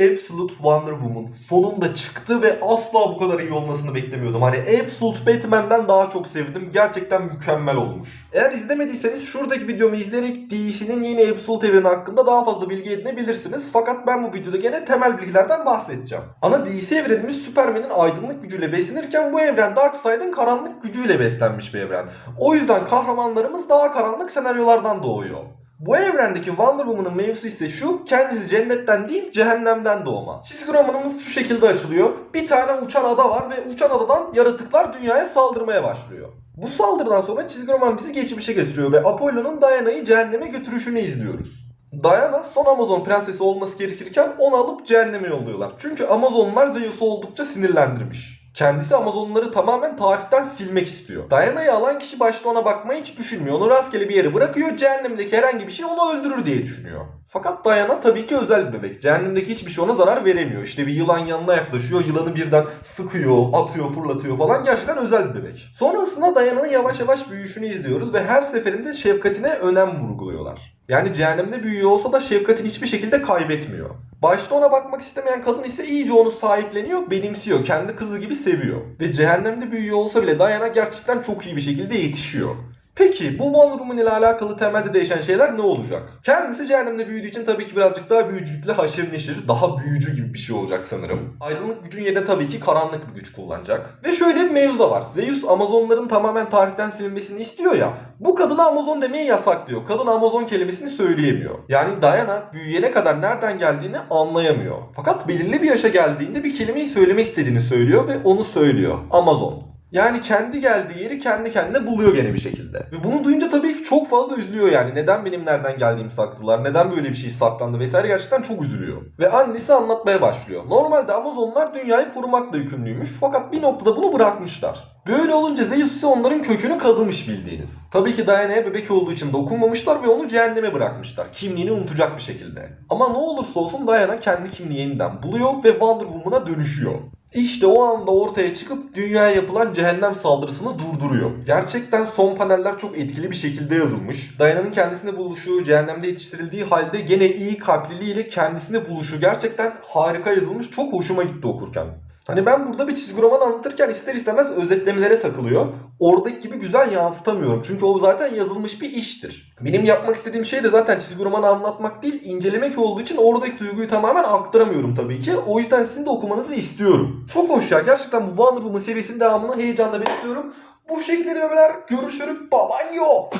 Absolute Wonder Woman sonunda çıktı ve asla bu kadar iyi olmasını beklemiyordum. Hani Absolute Batman'den daha çok sevdim. Gerçekten mükemmel olmuş. Eğer izlemediyseniz şuradaki videomu izleyerek DC'nin yeni Absolute evreni hakkında daha fazla bilgi edinebilirsiniz. Fakat ben bu videoda gene temel bilgilerden bahsedeceğim. Ana DC evrenimiz Superman'in aydınlık gücüyle beslenirken bu evren Darkseid'in karanlık gücüyle beslenmiş bir evren. O yüzden kahramanlarımız daha karanlık senaryolardan doğuyor. Bu evrendeki Wonder Woman'ın mevzusu ise şu, kendisi cennetten değil cehennemden doğma. Çizgi romanımız şu şekilde açılıyor. Bir tane uçan ada var ve uçan adadan yaratıklar dünyaya saldırmaya başlıyor. Bu saldırıdan sonra çizgi roman bizi geçmişe götürüyor ve Apollo'nun Diana'yı cehenneme götürüşünü izliyoruz. Diana son Amazon prensesi olması gerekirken onu alıp cehenneme yolluyorlar. Çünkü Amazonlar Zeus'u oldukça sinirlendirmiş. Kendisi Amazonları tamamen tarihten silmek istiyor. Diana'yı alan kişi başta ona bakmayı hiç düşünmüyor. Onu rastgele bir yere bırakıyor. Cehennemdeki herhangi bir şey onu öldürür diye düşünüyor. Fakat Diana tabii ki özel bir bebek. Cehennemdeki hiçbir şey ona zarar veremiyor. İşte bir yılan yanına yaklaşıyor. Yılanı birden sıkıyor, atıyor, fırlatıyor falan. Gerçekten özel bir bebek. Sonrasında Diana'nın yavaş yavaş büyüyüşünü izliyoruz ve her seferinde şefkatine önem vurguluyorlar. Yani cehennemde büyüyor olsa da şefkatini hiçbir şekilde kaybetmiyor. Başta ona bakmak istemeyen kadın ise iyice onu sahipleniyor, benimsiyor, kendi kızı gibi seviyor. Ve cehennemde büyüyor olsa bile Diana gerçekten çok iyi bir şekilde yetişiyor. Peki bu Wonder Woman ile alakalı temelde değişen şeyler ne olacak? Kendisi cehennemde büyüdüğü için tabii ki birazcık daha büyücülükle haşır neşir, daha büyücü gibi bir şey olacak sanırım. Aydınlık gücün yerine tabii ki karanlık bir güç kullanacak. Ve şöyle bir mevzu da var. Zeus Amazonların tamamen tarihten silinmesini istiyor ya. Bu kadına Amazon demeyi yasaklıyor. Kadın Amazon kelimesini söyleyemiyor. Yani Diana büyüyene kadar nereden geldiğini anlayamıyor. Fakat belirli bir yaşa geldiğinde bir kelimeyi söylemek istediğini söylüyor ve onu söylüyor. Amazon. Yani kendi geldiği yeri kendi kendine buluyor gene bir şekilde. Ve bunu duyunca tabii ki çok fazla üzülüyor yani. Neden benim nereden geldiğimi sakladılar? Neden böyle bir şey saklandı vesaire gerçekten çok üzülüyor. Ve annesi anlatmaya başlıyor. Normalde Amazonlar dünyayı korumakla yükümlüymüş fakat bir noktada bunu bırakmışlar. Böyle olunca Zeus ise onların kökünü kazımış bildiğiniz. Tabii ki Diana'ya bebek olduğu için dokunmamışlar ve onu cehenneme bırakmışlar. Kimliğini unutacak bir şekilde. Ama ne olursa olsun Diana kendi kimliğini yeniden buluyor ve Wonder Woman'a dönüşüyor. İşte o anda ortaya çıkıp dünyaya yapılan cehennem saldırısını durduruyor. Gerçekten son paneller çok etkili bir şekilde yazılmış. Diana'nın kendisine buluşu, cehennemde yetiştirildiği halde gene iyi kalpliliğiyle kendisine buluşu gerçekten harika yazılmış. Çok hoşuma gitti okurken. Hani ben burada bir çizgi roman anlatırken ister istemez özetlemelere takılıyor. Oradaki gibi güzel yansıtamıyorum. Çünkü o zaten yazılmış bir iştir. Benim yapmak istediğim şey de zaten çizgi romanı anlatmak değil, incelemek olduğu için oradaki duyguyu tamamen aktaramıyorum tabii ki. O yüzden sizin de okumanızı istiyorum. Çok hoş ya. Gerçekten bu Wonder Woman serisinin devamını heyecanla bekliyorum. Bu şekilde bebekler görüşürüz. Baban yok.